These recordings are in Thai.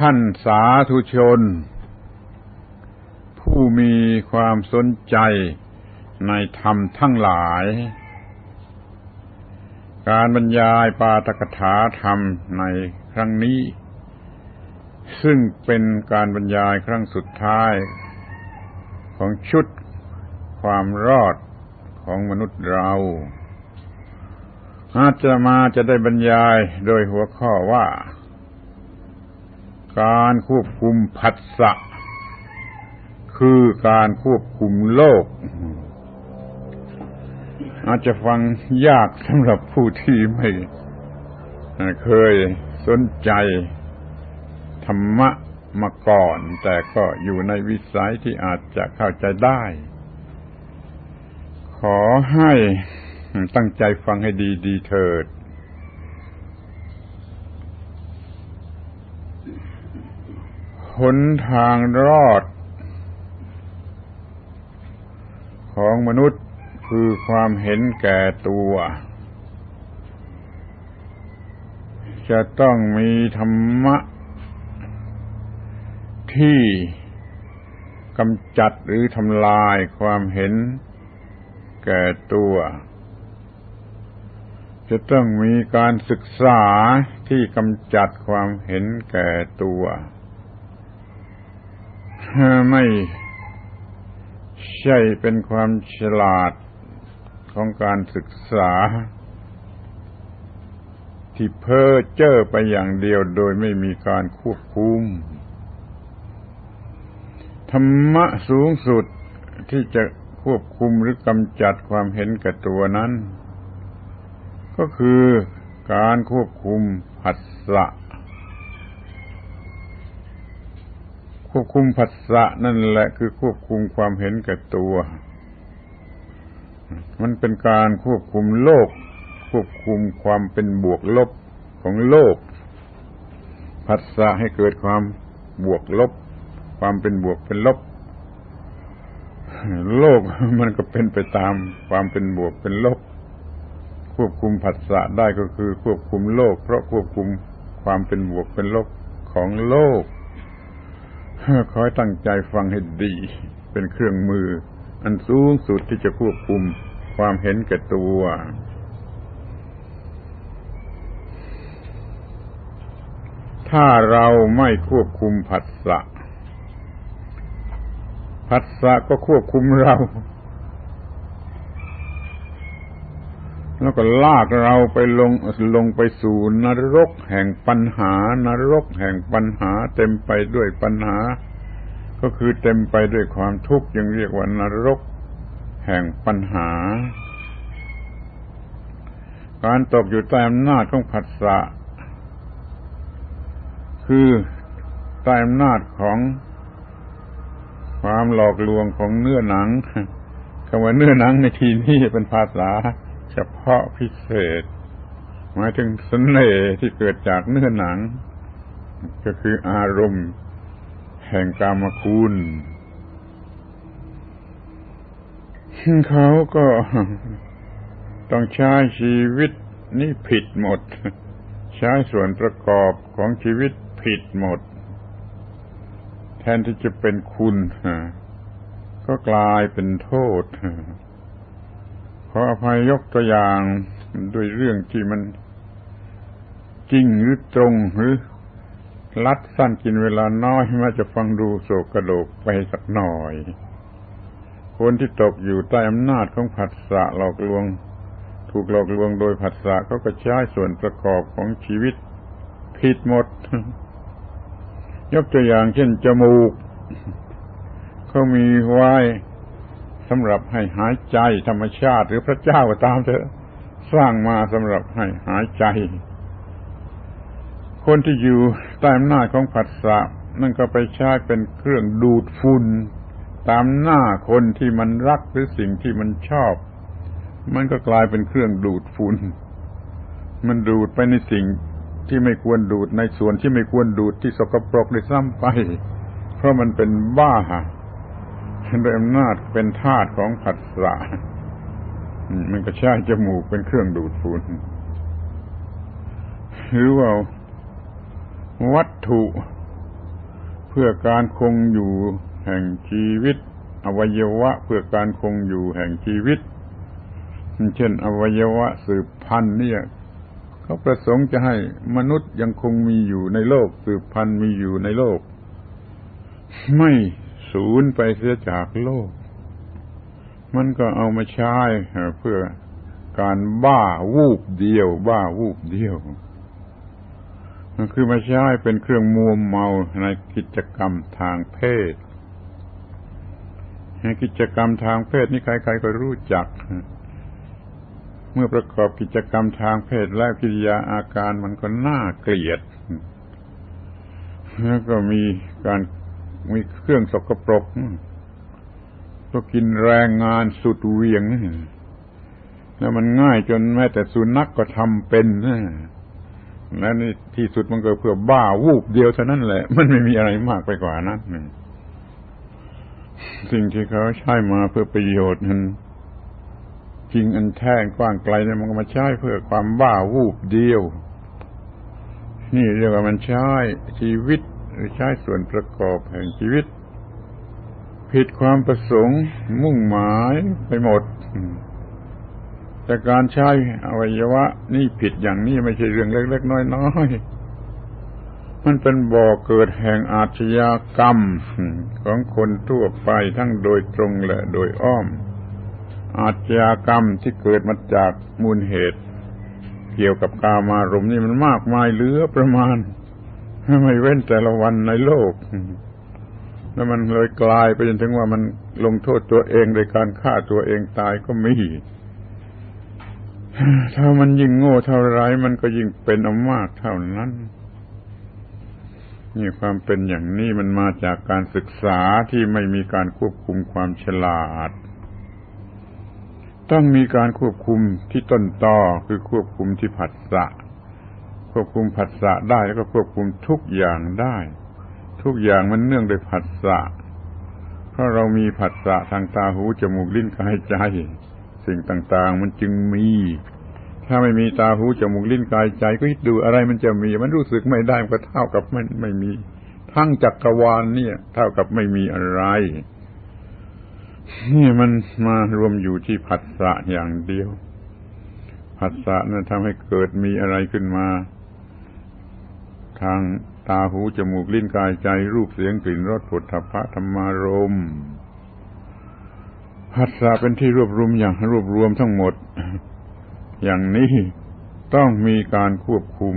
ท่านสาธุชน ผู้มีความสนใจในธรรมทั้งหลาย การบรรยายปาตกถาธรรมในครั้งนี้ ซึ่งเป็นการบรรยายครั้งสุดท้าย ของชุดความรอดของมนุษย์เราอาจจะมาจะได้บรรยายโดยหัวข้อว่า การควบคุมผัสสะคือการควบคุมโลก อาจจะฟังยากสำหรับผู้ที่ไม่เคยสนใจธรรมะมาก่อน แต่ก็อยู่ในวิสัยที่อาจจะเข้าใจได้ ขอให้ตั้งใจฟังให้ดีดีเถิด ห นทางรอด ของมนุษย์คือความเห็นแก่ตัว จะต้องมีธรรมะ ที่กำจัดหรือทำลายความเห็นแก่ตัว จะต้องมีการศึกษาที่กำจัดความเห็นแก่ตัว ไม่ใช่เป็นความฉลาดของการศึกษา ที่เพ้อเจ้อไปอย่างเดียวโดยไม่มีการควบคุม ธรรมะสูงสุดที่จะควบคุมหรือกำจัดความเห็นแก่ตัวนั้น ก็คือการควบคุมผัสสะ ควบคุมผัสสะนั่นแหละคือควบคุมความเห็นแก่ตัว มันเป็นการควบคุมโลก ควบคุมความเป็นบวกลบของโลกผัสสะให้เกิดความบวกลบ ความเป็นบวกเป็นลบ โลกมันก็เป็นไปตามความเป็นบวกเป็นลบ ควบคุมผัสสะได้ก็คือควบคุมโลก เพราะควบคุมความเป็นบวกเป็นลบของโลก คอยตั้งใจฟังให้ดี เป็นเครื่องมือ อันสูงสุดที่จะควบคุมความเห็นแก่ตัว ถ้าเราไม่ควบคุมผัสสะผัสสะก็ควบคุมเรา แล้วก็ลากเราไปลงลงไปสู่นรกแห่งปัญหานรกแห่งปัญหา เต็มไปด้วยปัญหา ก็คือเต็มไปด้วยความทุกข์ยังเรียกว่านรกแห่งปัญหา การตกอยู่ใต้อำนาจของผัสสะคือใต้อำนาจของความหลอกลวงของเนื้อหนังคำว่าเนื้อหนังในที่นี้เป็นภาษา เฉพาะพิเศษ หมายถึงสนเน่ห์ที่เกิดจากเนื้อหนัง ก็คืออารมณ์ แห่งกามคุณเขาก็ต้องใช้ชีวิตนี่ผิดหมด ใช้ส่วนประกอบของชีวิตผิดหมด แทนที่จะเป็นคุณก็กลายเป็นโทษ ออภัยยกตัวอย่างด้วยเรื่องที่มันจริงหรือตรงหรือลัดสั้นกินเวลาน้อยมาจะฟังดูโศกกระโดกไปสักหน่อย คนที่ตกอยู่ใต้อำนาจของผัสสะหลอกลวง ถูกหลอกลวงโดยผัสสะเขาก็ใช้ส่วนประกอบของชีวิตผิดหมด ยกตัวอย่างเช่นจมูกเขามีไว้ สำหรับให้หายใจธรรมชาติ หรือพระเจ้าก็ตามเถอะ สร้างมาสำหรับให้หายใจ คนที่อยู่ใต้อำนาจของผัสสะนั่นก็ไปใช้เป็นเครื่องดูดฝุ่นตามหน้าคนที่มันรักหรือสิ่งที่มันชอบ มันก็กลายเป็นเครื่องดูดฝุ่นมันดูดไปในสิ่งที่ไม่ควรดูดในส่วนที่ไม่ควรดูดที่สกปรกได้ซ้ำไป เพราะมันเป็นบ้า โดยอำนาจเป็นธาตุของผัสสะมันก็ใช้จมูกเป็นเครื่องดูดฝุ่นหรือว่าวัตถุเพื่อการคงอยู่แห่งชีวิต อวัยวะเพื่อการคงอยู่แห่งชีวิต เช่น อวัยวะสืบพันธุ์เนี่ยเขาประสงค์จะให้มนุษย์ยังคงมีอยู่ในโลก สืบพันธุ์มีอยู่ในโลก ไม่ สูญไปเสียจากโลก มันก็เอามาใช้เพื่อการบ้าวูบเดียว บ้าวูบเดียวคือมาใช้เป็นเครื่องมัวเมาในกิจกรรมทางเพศในกิจกรรมทางเพศนี่ใครๆก็รู้จัก เมื่อประกอบกิจกรรมทางเพศแล้วกิริยาอาการมันก็น่าเกลียด แล้วก็มีการ มีเครื่องสกปรกก็กินแรงงานสุดเวียง แล้วมันง่ายจนแม้แต่สุนัขกก็ทำเป็นนะและนี่ที่สุดมันก็เพื่อบ้าวูบเดียวเท่านั้นแหละ มันไม่มีอะไรมากไปกว่านั้นสิ่งที่เขาใช้มาเพื่อประโยชน์นั้นจริงอันแท้กว้างไกลเนี่ยมันก็มาใช้เพื่อความบ้าวูบเดียว นี่เรียกว่ามันใช้ชีวิต หรือใช้ส่วนประกอบแห่งชีวิต ผิดความประสงค์มุ่งหมายไปหมด แต่การใช้อวัยวะนี่ผิดอย่างนี้ไม่ใช่เรื่องเล็กๆน้อยๆมันเป็นบ่อเกิดแห่งอาชญากรรมของคนทั่วไปทั้งโดยตรงและโดยอ้อม อาชญากรรมที่เกิดมาจากมูลเหตุ เกี่ยวกับกามารมณ์นี่มันมากมายเหลือประมาณ ไม่เว้นแต่ละวันในโลก แล้วมันเลยกลายไปจนถึงว่ามันลงโทษตัวเองโดยการฆ่าตัวเองตายก็มีถ้ามันยิ่งโง่เท่าไรมันก็ยิ่งเป็นอามากเท่านั้นนี่ความเป็นอย่างนี้มันมาจากการศึกษาที่ไม่มีการควบคุมความฉลาด ต้องมีการควบคุมที่ต้นตอคือควบคุมที่ผัสสะ ควบคุมผัสสะได้แล้วก็ควบคุมทุกอย่างได้ ทุกอย่างมันเนื่องโดยผัสสะเพราะเรามีผัสสะทางตาหูจมูกลิ้นกายใจ สิ่งต่าง ๆ มันจึงมี ถ้าไม่มีตาหูจมูกลิ้นกายใจ ก็คิดดูอะไรมันจะมี มันรู้สึกไม่ได้มันก็เท่ากับไมันไม่มี ทั้งจักรวาลเนี่ย เท่ากับไม่มีอะไร นี่มันมารวมอยู่ที่ผัสสะอย่างเดียวผัสสะนั้นทำให้เกิดมีอะไรขึ้นมา ทางตาหูจมูกลิ้นกายใจรูปเสียงกลิ่นรสผลทพะธรรมารมณ์ผัสสะเป็นที่รวบรวมอย่างรวบรวมทั้งหมด อย่างนี้ต้องมีการควบคุม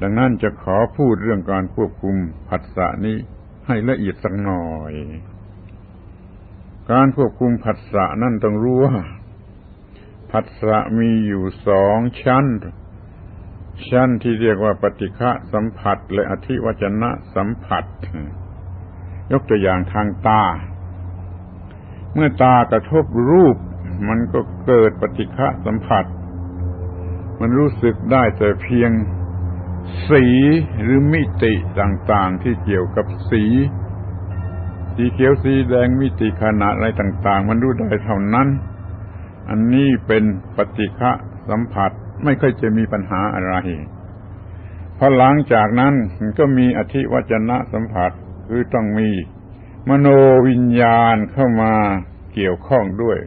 ดังนั้นจะขอพูดเรื่องการควบคุมผัสสะนี้ให้ละเอียดสักหน่อย การควบคุมผัสสะนั่นต้องรู้ว่าผัสสะมีอยู่สองชั้น ชั้นที่เรียกว่าปฏิฆะสัมผัส และอธิวจนะสัมผัส ยกตัวอย่างทางตา เมื่อตากระทบรูป มันก็เกิดปฏิฆะสัมผัส มันรู้สึกได้แต่เพียงสีหรือมิติต่างๆ ที่เกี่ยวกับสี สีเขียวสีแดงมิติขนาดอะไรต่าง ๆ มันรู้ได้เท่านั้น อันนี้เป็นปฏิฆะสัมผัส ไม่ค่อยจะมีปัญหาอะไรพอหลังจากนั้นก็มีอธิวจนะสัมผัสคือต้องมี มโนวิญญาณเข้ามาเกี่ยวข้องด้วย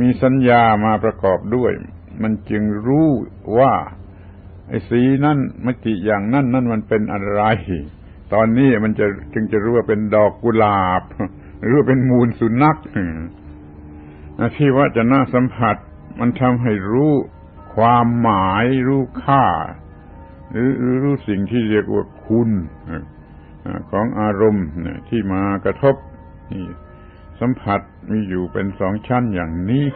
มีสัญญามาประกอบด้วย มันจึงรู้ว่าไอ้สีนั่นมติอย่างนั่นนั่นมันเป็นอะไร ตอนนี้มันจะจึงจะรู้ว่าเป็นดอกกุหลาบ หรือเป็นมูลสุนัขที่ว่าจน่าสัมผัส มันทำให้รู้ ความหมายรู้ค่า หรือรู้สิ่งที่เรียกว่าคุณของอารมณ์ที่มากระทบสัมผัสมีอยู่เป็นสองชั้นอย่างนี้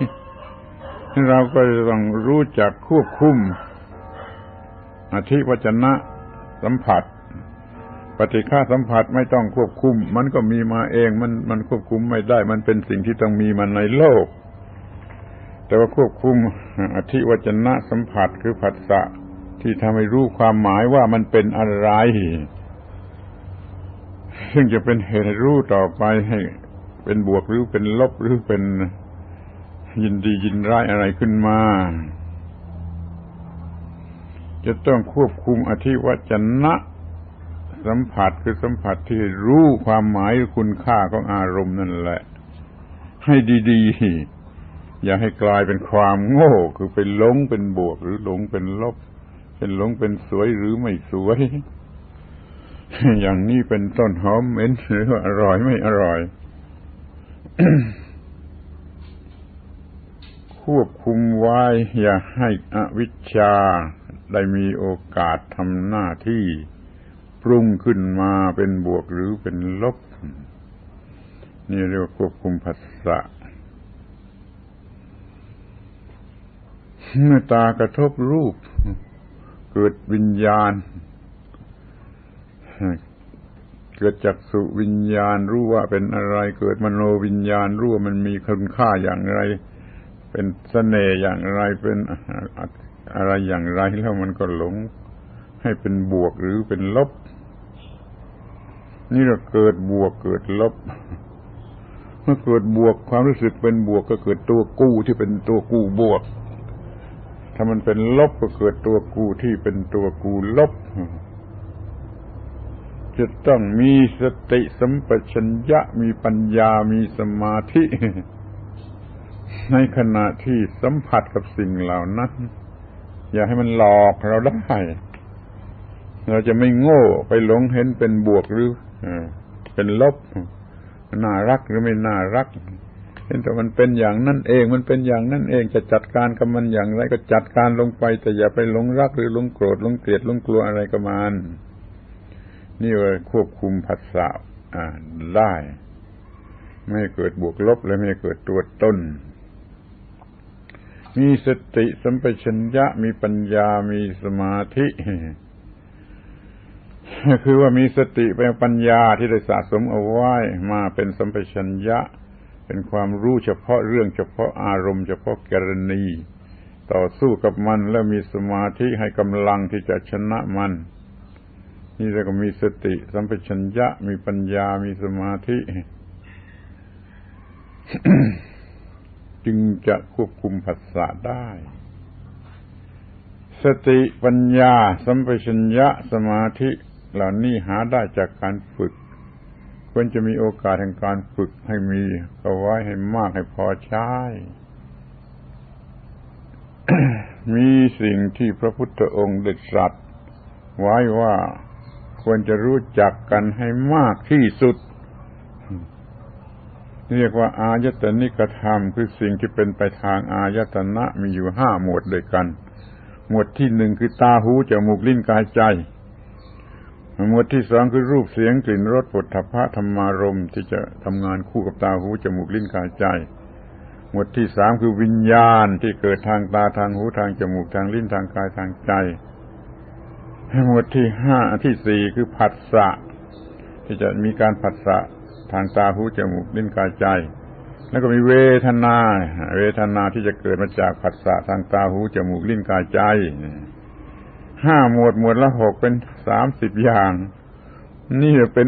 เราก็จะต้องรู้จักควบคุมอธิวจนะสัมผัส ปฏิฆาสัมผัสไม่ต้องควบคุม มันก็มีมาเองมันมันควบคุมไม่ได้ มันเป็นสิ่งที่ต้องมีมันในโลก แต่ว่าควบคุมอธิวจนะสัมผัสคือผัสสะที่ทำให้รู้ความหมายว่ามันเป็นอะไร ซึ่งจะเป็นเหตุให้รู้ต่อไปให้ เป็นบวกหรือเป็นลบหรือเป็นยินดียินร้ายอะไรขึ้นมา จะต้องควบคุมอธิวัจนะสัมผัสคือสัมผัสที่รู้ความหมายคุณค่าของอารมณ์นั่นแหละ ให้ดี ๆ อย่าให้กลายเป็นความโง่คือเป็นหลงเป็นบวก หรือหลงเป็นลบ เป็นหลงเป็นสวยหรือไม่สวย อย่างนี้เป็นต้นหอมเหม็นหรือว่าอร่อยไม่อร่อย ควบคุมไว้อย่าให้อวิชชาได้มีโอกาสทำหน้าที่ปรุงขึ้นมาเป็นบวกหรือเป็นลบ นี่เรียกว่าควบคุมผัสสะ เมื่อตากระทบรูป เกิดวิญญาณ เกิดจากสุวิญญาณรู้ว่าเป็นอะไร เกิดมโนวิญญาณรู้ว่ามันมีคุณค่าอย่างไร เป็นเสน่ห์อย่างไรเป็นอะไรอย่างไรแล้วมันก็หลง ให้เป็นบวกหรือเป็นลบ นี่เราเกิดบวกเกิดลบเมื่อเกิดบวกความรู้สึกเป็นบวกก็เกิดตัวกู้ที่เป็นตัวกู้บวก ถ้ามันเป็นลบก็เกิดตัวกูที่เป็นตัวกูลบ จะต้องมีสติสัมปชัญญะมีปัญญามีสมาธิ ในขณะที่สัมผัสกับสิ่งเหล่านั้น อย่าให้มันหลอกเราได้ เราจะไม่โง่ไปหลงเห็นเป็นบวกหรือเป็นลบ น่ารักหรือไม่น่ารัก เห็นแต่มันเป็นอย่างนั้นเอง มันเป็นอย่างนั้นเองจะจัดการกับมันอย่างไรก็จัดการลงไป แต่อย่าไปหลงรักหรือหลงโกรธหลงเกลียดหลงกลัวอะไรกับมันนี่ว่าควบคุมผัสสะได้ ไม่เกิดบวกลบและไม่เกิดตัวต้น มีสติสัมปชัญญะมีปัญญามีสมาธิคือว่ามีสติเป็นปัญญาที่ได้สะสมเอาไว้มาเป็นสัมปชัญญะ เป็นความรู้เฉพาะเรื่องเฉพาะอารมณ์เฉพาะกรณี ต่อสู้กับมันแล้วมีสมาธิให้กำลังที่จะชนะมัน นี่เรียกว่ามีสติ สัมปชัญญะมีปัญญามีสมาธิ จึงจะควบคุมผัสสะได้ สติปัญญา สัมปชัญญะสมาธิเหล่านี้หาได้จากการฝึก ควรจะมีโอกาสแห่งการฝึกให้มีเอาไว้ให้มากให้พอใช้ มีสิ่งที่พระพุทธองค์ได้ตรัสไว้ว่าควรจะรู้จักกันให้มากที่สุด เรียกว่า อายตนิกธรรม คือสิ่งที่เป็นไปทางอายตนะมีอยู่ห้าหมวดด้วยกัน หมวดที่หนึ่งคือตาหูจมูกลิ้นกายใจ หมวดที่สองคือรูปเสียงกลิ่นรสผลทพะธรรมารมที่จะทำงานคู่กับตาหูจมูกลิ้นกายใจ หมวดที่สามคือวิญญาณที่เกิดทางตาทางหูทางจมูกทางลิ้นทางกายทางใจ หมวดที่ห้าที่สี่คือผัสสะที่จะมีการผัสสะทางตาหูจมูกลิ้นกายใจ แล้วก็มีเวทนา เวทนาที่จะเกิดมาจากผัสสะทางตาหูจมูกลิ้นกายใจ ห้าหมวดหมวดละหกเป็นสามสิบอย่าง นี่เป็น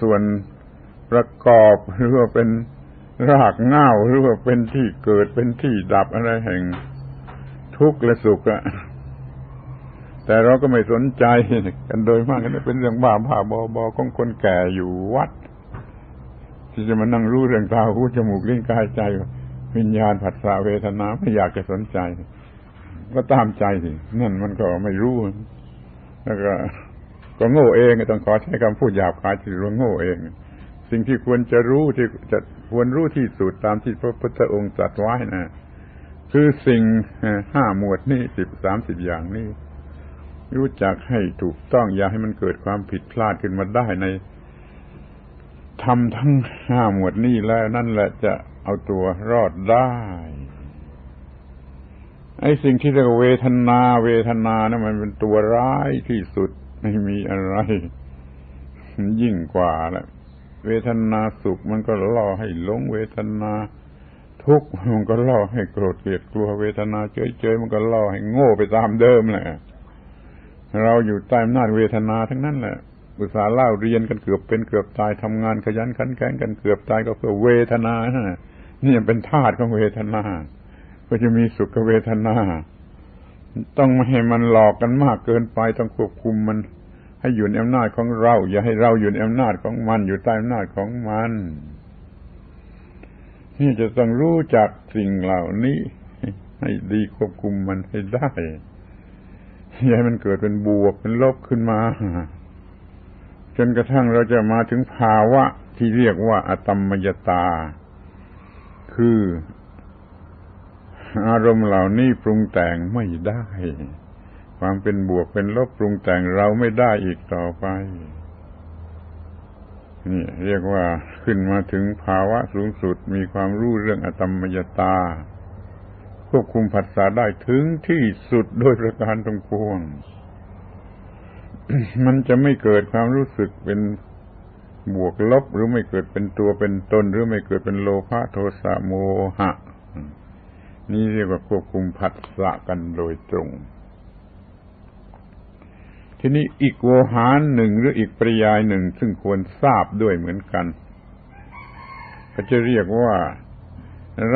ส่วนประกอบหรือว่าเป็นรากเง้าหรือว่าเป็นที่เกิดเป็นที่ดับอะไรแห่งทุกข์และสุขอะแต่เราก็ไม่สนใจกันโดยมากก็เป็นเรื่องบ้าผ่าบอบอของคนแก่อยู่วัด ที่จะมานั่งรู้เรื่องตาหูจมูกลิ้นกายใจ วิญญาณผัสสะเวทนาไม่อยากจะสนใจ ก็ตามใจสินั่นมันก็ไม่รู้ แล้วก็ ก็โง่เองต้องขอใช้คำพูดหยาบคายที่รู้โง่เอง สิ่งที่ควรจะรู้ที่จะควรรู้ที่สุดตามที่พระพุทธองค์ตรัสไว้นะคือสิ่งห้าหมวดนี่สิบสามสิบอย่างนี่รู้จักให้ถูกต้องอย่าให้มันเกิดความผิดพลาดขึ้นมาได้ในทำทั้งห้าหมวดนี่แล้วนั่นแหละจะเอาตัวรอดได้ ไอ้สิ่งที่เรียกเวทนา เวทนานะมันเป็นตัวร้ายที่สุดไม่มีอะไร ยิ่งกว่าแหละเวทนาสุขมันก็ล่อให้หลงเวทนาทุกข์มันก็ล่อให้โกรธเกลียดกลัวเวทนาเฉยๆมันก็ล่อให้โง่ไปตามเดิมแหละเราอยู่ใต้อำนาจเวทนาทั้งนั้นแหละอุตสาห์เล่าเรียนกันเกือบเป็นเกือบตายทำงานขยันขันแข็งกันเกือบตายก็เพื่อเวทนานี่เป็นธาตุของเวทนา ก็จะมีสุขเวทนา ต้องไม่ให้มันหลอกกันมากเกินไปต้องควบคุมมัน ให้อยู่ในอำนาจของเรา อย่าให้เราอยู่ในอำนาจของมัน อยู่ใต้อำนาจของมัน นี่จะต้องรู้จักสิ่งเหล่านี้ ให้ดีควบคุมมันให้ได้อย่าให้มันเกิดเป็นบวกเป็นลบขึ้นมา จนกระทั่งเราจะมาถึงภาวะที่เรียกว่า อตมมยตา คือ อารมณ์เหล่านี้ปรุงแต่งไม่ได้ ความเป็นบวกเป็นลบปรุงแต่งเราไม่ได้อีกต่อไป นี่เรียกว่าขึ้นมาถึงภาวะสูงสุดมีความรู้เรื่องอตมมยตา ควบคุมผัสสะได้ถึงที่สุดโดยประการทั้งปวง มันจะไม่เกิดความรู้สึกเป็นบวกลบหรือไม่เกิดเป็นตัวเป็นตน หรือไม่เกิดเป็นโลภะโทสะโมหะ นี่เรียกว่าควบคุมผัสสะกันโดยตรง ทีนี้อีกโวหารหนึ่งหรืออีกปริยายหนึ่งซึ่งควรทราบด้วยเหมือนกันก็จะเรียกว่า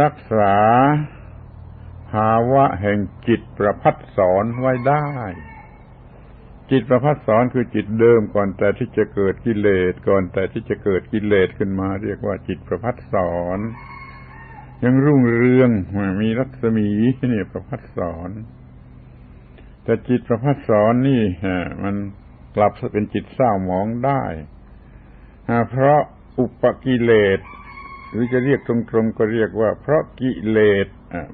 รักษาภาวะแห่งจิตประพัดสอนไว้ได้ จิตประพัดสอนคือจิตเดิมก่อนแต่ที่จะเกิดกิเลสก่อนแต่ที่จะเกิดกิเลสขึ้นมา เรียกว่าจิตประพัดสอน ยังรุ่งเรืองมีรัศมีนี่ประพัดสอนแต่จิตประพัดสอนนี่มันกลับเป็นจิตเศร้าหมองได้เพราะอุปกิเลสหรือจะเรียกตรงๆก็เรียกว่า เพราะกิเลส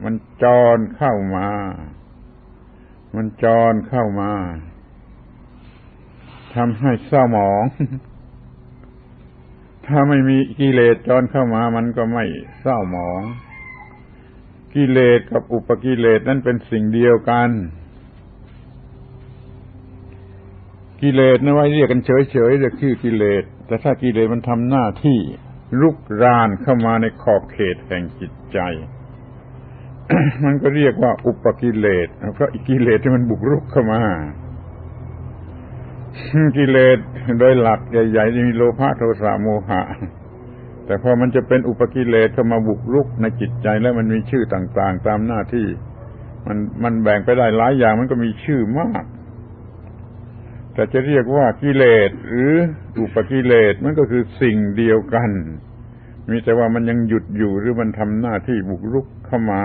มันจรเข้ามา มันจรเข้ามาทำให้เศร้าหมอง ถ้าไม่มีกิเลสจรเข้ามามันก็ไม่เศร้าหมอง กิเลสกับอุปกิเลสนั้นเป็นสิ่งเดียวกัน กิเลสนะไว้เรียกกันเฉยๆเรียกชื่อกิเลส แต่ถ้ากิเลสมันทำหน้าที่ลุกรานเข้ามาในขอบเขตแห่งจิตใจ มันก็เรียกว่าอุปกิเลสเพราะกิเลสที่มันบุกรุกเข้ามา กิเลสโดยหลักใหญ่ๆมีโลภะโทสะโมหะ แต่พอมันจะเป็นอุปกิเลสเข้ามาบุกรุกในจิตใจแล้วมันมีชื่อต่างๆ ตามหน้าที่ มันมันแบ่งไปได้หลายอย่างมันก็มีชื่อมาก แต่จะเรียกว่ากิเลสหรืออุปกิเลสมันก็คือสิ่งเดียวกัน มีแต่ว่ามันยังหยุดอยู่หรือมันทำหน้าที่บุกรุกเข้ามา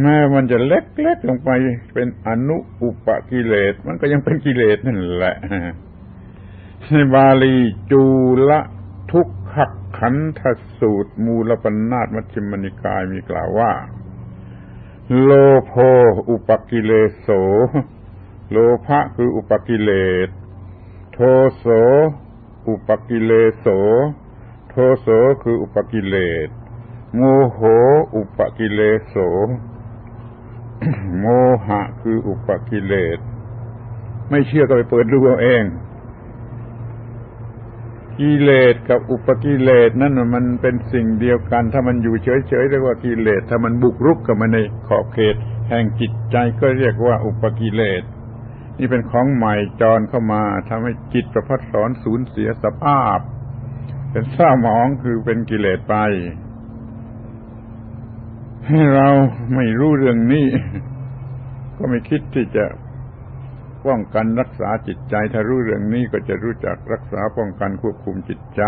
แม้มันจะเล็กๆลงไปเป็นอนุอุปกิเลส มันก็ยังเป็นกิเลสนั่นแหละในบาลีจูละทุกขขันธสูตร มูลปนาตมัชฌิมนิกายมีกล่าวว่า โลโภอุปกิเลโส โลภะคืออุปกิเลส โทโส อุปกิเลโส โทโสคืออุปกิเลสโมโหอุปกิเลโส โมหะคืออุปกิเลส ไม่เชื่อก็ไปเปิดดูเอาเอง กิเลสกับอุปกิเลสนั่นมันเป็นสิ่งเดียวกัน ถ้ามันอยู่เฉยๆเรียกว่ากิเลส ถ้ามันบุกรุกกับมาในขอบเขต แห่งจิตใจก็เรียกว่าอุปกิเลส นี่เป็นของใหม่จรเข้ามาทำให้จิตประพัดสอนสูญเสียสภาพ เป็นเศร้าหมองคือเป็นกิเลสไป เราไม่รู้เรื่องนี้ ก็ไม่คิดที่จะป้องกันรักษาจิตใจ ถ้ารู้เรื่องนี้ก็จะรู้จักรักษาป้องกันควบคุมจิตใจ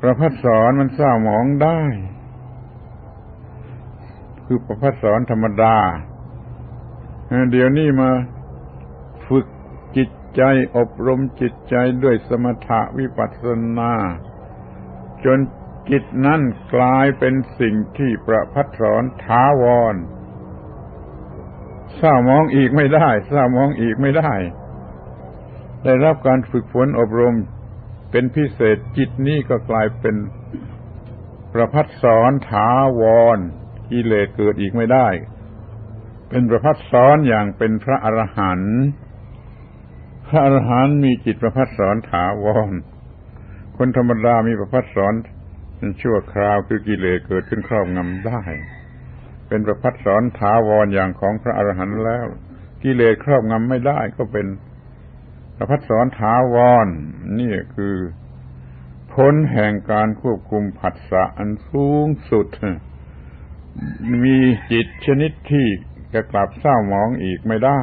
ประพัดสอนมันเศร้าหมองได้ คือประพัดสอนธรรมดา เดี๋ยวนี้มาฝึกจิตใจอบรมจิตใจด้วยสมถะวิปัสสนา จน จิตนั้นกลายเป็นสิ่งที่ประพัดสอนท้าวรเศร้ามองอีกไม่ได้เศร้ามองอีกไม่ได้ ได้รับการฝึกฝนอบรมเป็นพิเศษจิตนี้ก็กลายเป็นประพัดสอนถาวรกิเลสเกิดอีกไม่ได้ เป็นประพัดสอนอย่างเป็นพระอรหันต์พระอรหันต์มีจิตประพัดสอนถาวรคนธรรมดามีประพัดสอน ชั่วคราวคือกิเลสเกิดขึ้นครอบงำได้ เป็นประพัดสอนถาวรอย่างของพระอรหันต์แล้ว กิเลสครอบงำไม่ได้ก็เป็นประพัดสอนถาวรนี่คือผลแห่งการควบคุมผัสสะอันสูงสุด มีจิตชนิดที่จะกลับเศร้าหมองอีกไม่ได้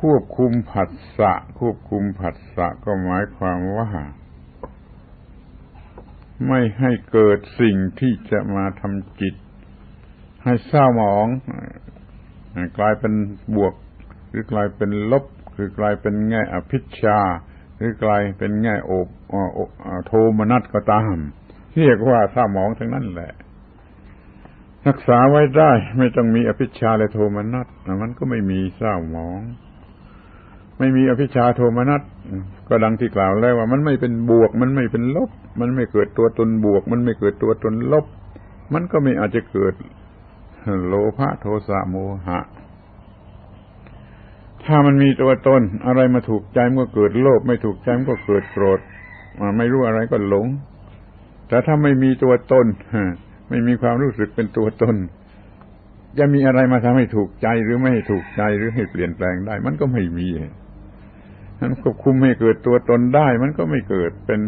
ควบคุมผัสสะ ควบคุมผัสสะก็หมายความว่าไม่ให้เกิดสิ่งที่จะมาทำจิต ให้เศร้าหมอง กลายเป็นบวก หรือกลายเป็นลบ หรือกลายเป็นแง่อภิชา หรือกลายเป็นแง่โอบโทมนัสก็ตาม เรียกว่าเศร้าหมองทั้งนั้นแหละ รักษาไว้ได้ ไม่ต้องมีอภิชาและโทมนัสมันก็ไม่มีเศร้าหมอง ไม่มีอภิชาโทมนัสก็ดังที่กล่าวแล้วว่ามันไม่เป็นบวก มันไม่เป็นลบ มันไม่เกิดตัวตนบวก มันไม่เกิดตัวตนลบ มันก็ไม่อาจจะเกิดโลภะโทสะโมหะ ถ้ามันมีตัวตน อะไรมาถูกใจมันก็เกิดโลภไม่ถูกใจมันก็เกิดโกรธไม่รู้อะไรก็หลง แต่ถ้าไม่มีตัวตนไม่มีความรู้สึกเป็นตัวตน จะมีอะไรมาทำให้ถูกใจหรือไม่ให้ถูกใจหรือให้เปลี่ยนแปลงได้ มันก็ไม่มี นั้นควบคุมให้เกิดตัวตนได้ มันก็ไม่เกิดเป็น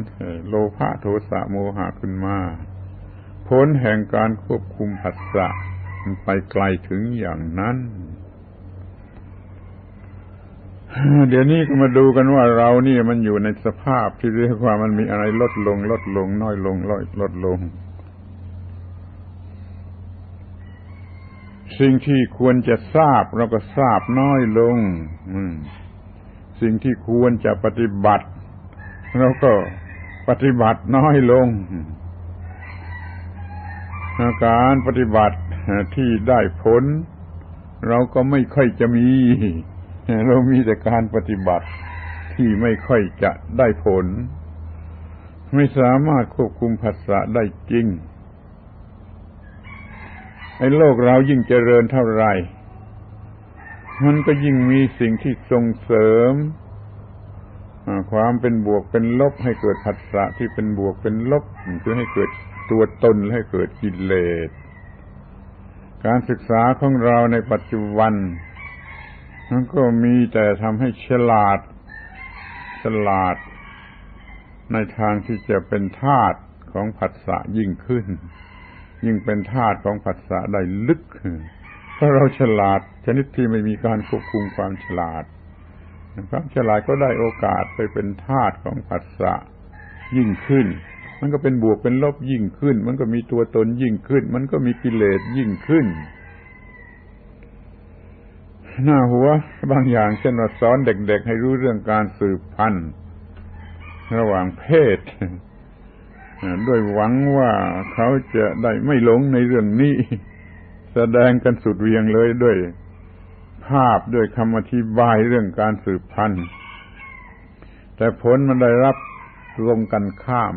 โลภะโทสะโมหะขึ้นมาผลแห่งการควบคุมผัสสะมันไปไกลถึงอย่างนั้น เดี๋ยวนี้ก็มาดูกันว่าเรานี่มันอยู่ในสภาพที่เรียกว่ามันมีอะไรลดลง ลดลง น้อยลงลดลดลง สิ่งที่ควรจะทราบเราก็ทราบน้อยลง สิ่งที่ควรจะปฏิบัติเราก็ปฏิบัติน้อยลงการปฏิบัติที่ได้ผล เราก็ไม่ค่อยจะมี เรามีแต่การปฏิบัติที่ไม่ค่อยจะได้ผล ไม่สามารถควบคุมภาษาได้จริงไอ้โลกเรายิ่งเจริญเท่าไหร่ มันก็ยิ่งมีสิ่งที่ส่งเสริมความเป็นบวกเป็นลบให้เกิดผัสสะที่เป็นบวกเป็นลบคือให้เกิดตัวตนและให้เกิดกิเลสการศึกษาของเราในปัจจุบันมันก็มีแต่ทำให้ฉลาด ฉลาด ในทางที่จะเป็นธาตุของผัสสะยิ่งขึ้น ยิ่งเป็นธาตุของผัสสะได้ลึก เพราะเราฉลาดชนิดที่ไม่มีการควบคุมความฉลาดความฉลาดก็ได้โอกาสไปเป็นธาตุของผัสสะยิ่งขึ้น มันก็เป็นบวกเป็นลบยิ่งขึ้น มันก็มีตัวตนยิ่งขึ้น มันก็มีกิเลสยิ่งขึ้น หน้าหัวบางอย่างเช่นว่าสอนเด็ก ๆ ให้รู้เรื่องการสืบพันธุ์ระหว่างเพศด้วยหวังว่าเขาจะได้ไม่หลงในเรื่องนี้ แสดงกันสุดเวียงเลยด้วยภาพด้วยคำอธิบายเรื่องการสืบพันธุ์แต่ผลมันได้รับลงกันข้าม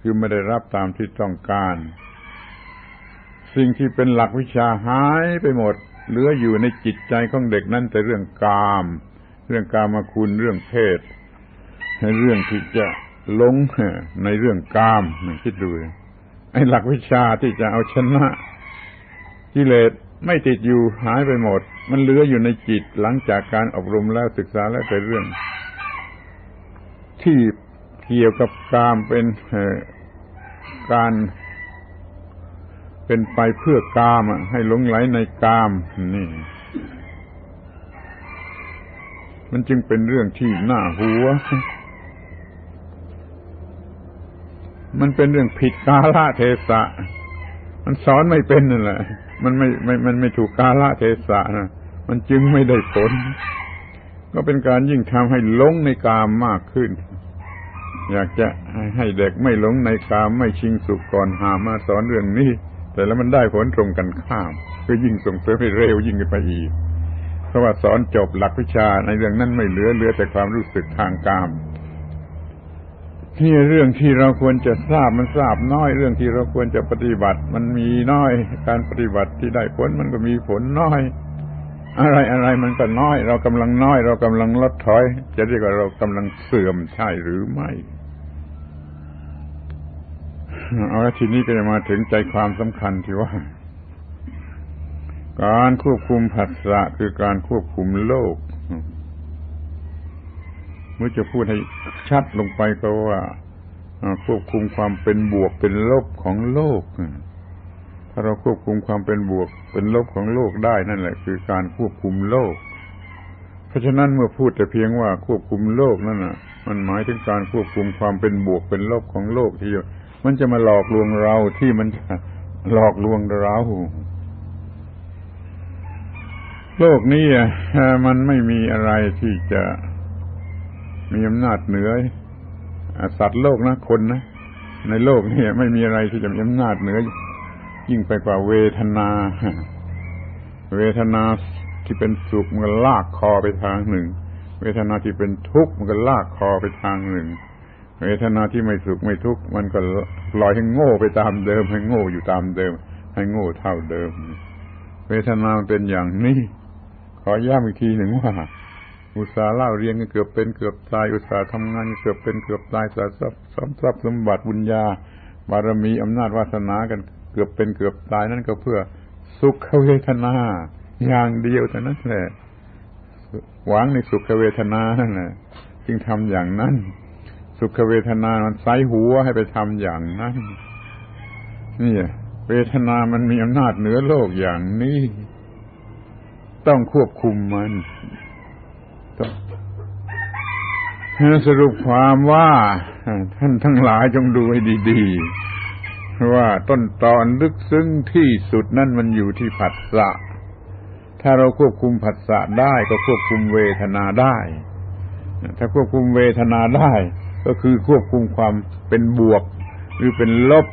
คือไม่ได้รับตามที่ต้องการ สิ่งที่เป็นหลักวิชาหายไปหมด เหลืออยู่ในจิตใจของเด็กนั่นแต่เรื่องกาม เรื่องกามาคุณเรื่องเพศเรื่องที่จะลงในเรื่องกามคิดดูไอ้หลักวิชาที่จะเอาชนะ กิเลสไม่ติดอยู่หายไปหมด มันเหลืออยู่ในจิตหลังจากการอบรมแล้วศึกษาแล้วแต่เรื่อง ที่เกี่ยวกับกามเป็นการเป็นไปเพื่อกามให้หลงไหลในกามนี่ มันจึงเป็นเรื่องที่น่าหัว มันเป็นเรื่องผิดกาลเทศะ มันสอนไม่เป็นนั่นแหละ มันไม่ไม่มันไม่ถูกกาละเทศะนะมันจึงไม่ได้ผล ก็เป็นการยิ่งทำให้หลงในกามมากขึ้น อยากจะให้เด็กไม่หลงในกามไม่ชิงสุขก่อนหามาสอนเรื่องนี้ แต่แล้วมันได้ผลตรงกันข้าม ก็ยิ่งส่งเสริมให้เร็วยิ่งไปอีก เพราะว่าสอนจบหลักวิชาในเรื่องนั้นไม่เหลือเหลือแต่ความรู้สึกทางกาม นี่เรื่องที่เราควรจะทราบมันทราบน้อย เรื่องที่เราควรจะปฏิบัติ มันมีน้อย การปฏิบัติที่ได้ผลมันก็มีผลน้อย อะไรอะไรมันก็น้อย เรากำลังน้อย เรากำลังลดถอย จะเรียกว่าเรากำลังเสื่อมใช่หรือไม่เอาละทีนี้ก็จะมาถึงใจความสำคัญที่ว่า การควบคุมผัสสะคือการควบคุมโลก มื่อจะพูดให้ชัดลงไปก็ว่าควบคุมความเป็นบวกเป็นลบของโลก ถ้าเราควบคุมความเป็นบวกเป็นลบของโลกได้นั่นแหละ คือการควบคุมโลก เพราะฉะนั้นเมื่อพูดแต่เพียงว่าควบคุมโลกนั่นน่ะ มันหมายถึงการควบคุมความเป็นบวกเป็นลบของโลกที่มันจะมาหลอกลวงเราที่มันจะหลอกลวงเราโลกนี้อะมันไม่มีอะไรที่จะ มีอำนาจเหนือสัตว์โลกนะคนนะในโลกนี้ไม่มีอะไรที่จะมีอำนาจเหนือ ยิ่งไปกว่าเวทนา เวทนาที่เป็นสุขมันก็ลากคอไปทางหนึ่ง เวทนาที่เป็นทุกข์มันก็ลากคอไปทางหนึ่ง เวทนาที่ไม่สุขไม่ทุกข์มันก็ปล่อยให้โง่ไปตามเดิม ให้โง่อยู่ตามเดิม ให้โง่เท่าเดิม เวทนาเป็นอย่างนี้ ขอย้ำอีกทีหนึ่งว่า อุตสาห์เล่าเรียนกันเกือบเป็นเกือบตาย อุตสาห์ทำงานเกือบเป็นเกือบตายสะสมสมทรัพย์สมบัติบุญญาบารมีอำนาจวาสนากันเกือบเป็นเกือบตายนั่นก็เพื่อสุขเวทนา อย่างเดียวเท่านั้นแหละหวังในสุขเวทนานั่นแหละจึงทำอย่างนั้น สุขเวทนามันไซหัวให้ไปทำอย่างนั้นนี่เวทนามันมีอำนาจเหนือโลกอย่างนี้ ต้องควบคุมมัน สรุปความว่า ท่านทั้งหลายจงดูให้ดีๆ ว่าต้นตอนลึกซึ้งที่สุดนั่นมันอยู่ที่ผัสสะ ถ้าเราควบคุมผัสสะได้ก็ควบคุมเวทนาได้ ถ้าควบคุมเวทนาได้ ก็คือควบคุมความเป็นบวก หรือเป็นลบ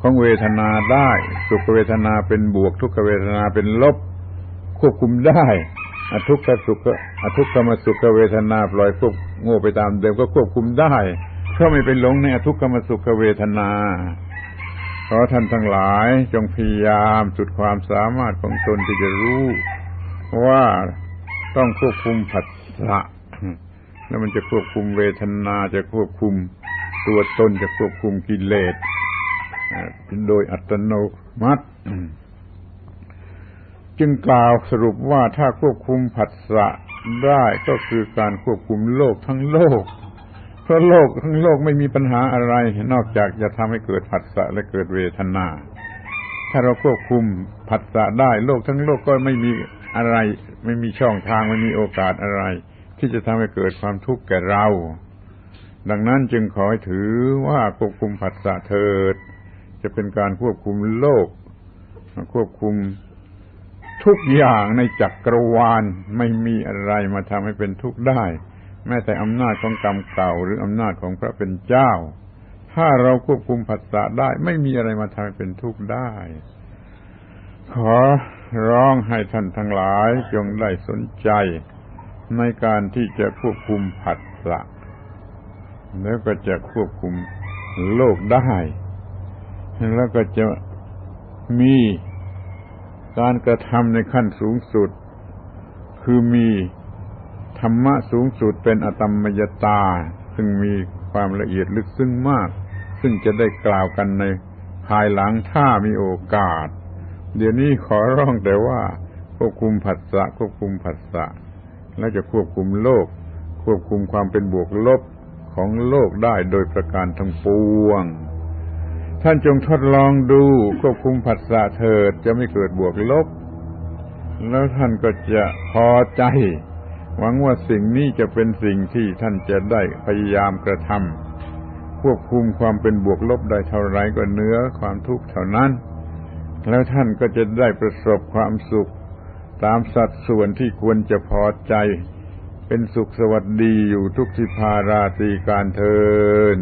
ของเวทนาได้ สุขเวทนาเป็นบวก ทุกขเวทนาเป็นลบ ควบคุมได้อทุกขสุขอทุกขมสุขเวทนาปล่อยพวก โง่ไปตามเดิมก็ควบคุมได้เพราะไม่ไปหลงในทุกขมสุขเวทนาขอท่านทั้งหลายจงพยายามสุดความสามารถของตนที่จะรู้ ว่าต้องควบคุมผัสสะแล้วมันจะควบคุมเวทนาจะควบคุมตัวตนจะควบคุมกิเลสโดยอัตโนมัติ จึงกล่าวสรุปว่าถ้าควบคุมผัสสะ ได้ก็คือการควบคุมโลกทั้งโลก เพราะโลกทั้งโลกไม่มีปัญหาอะไร นอกจากจะทำให้เกิดผัสสะและเกิดเวทนา ถ้าเราควบคุมผัสสะได้โลกทั้งโลกก็ไม่มีอะไร ไม่มีช่องทางไม่มีโอกาสอะไร ที่จะทำให้เกิดความทุกข์แก่เรา ดังนั้นจึงขอให้ถือว่าควบคุมผัสสะเถิด จะเป็นการควบคุมโลก ควบคุม ทุกอย่างในจักรวาลไม่มีอะไรมาทำให้เป็นทุกข์ได้ แม้แต่อำนาจของกรรมเก่าหรืออำนาจของพระเป็นเจ้า ถ้าเราควบคุมผัสสะได้ ไม่มีอะไรมาทำให้เป็นทุกข์ได้ ขอร้องให้ท่านทั้งหลายจงได้สนใจ ในการที่จะควบคุมผัสสะแล้วก็จะควบคุมโลกได้ แล้วก็จะมี การกระทำในขั้นสูงสุด คือมีธรรมะสูงสุดเป็นอตมมยตา ซึ่งมีความละเอียดลึกซึ้งมาก ซึ่งจะได้กล่าวกันในภายหลังถ้ามีโอกาส เดี๋ยวนี้ขอร้องแต่ว่า ควบคุมผัสสะควบคุมผัสสะและจะควบคุมโลก ควบคุมความเป็นบวกลบของโลกได้โดยประการทั้งปวง ท่านจงทดลองดูควบคุมผัสสะเถิดจะไม่เกิดบวกลบ แล้วท่านก็จะพอใจ หวังว่าสิ่งนี้จะเป็นสิ่งที่ท่านจะได้พยายามกระทำควบคุมความเป็นบวกลบได้เท่าไรก็เนื้อความทุกข์เท่านั้น แล้วท่านก็จะได้ประสบความสุข ตามสัดส่วนที่ควรจะพอใจ เป็นสุขสวัสดีอยู่ทุกสิภาราตีการเทิน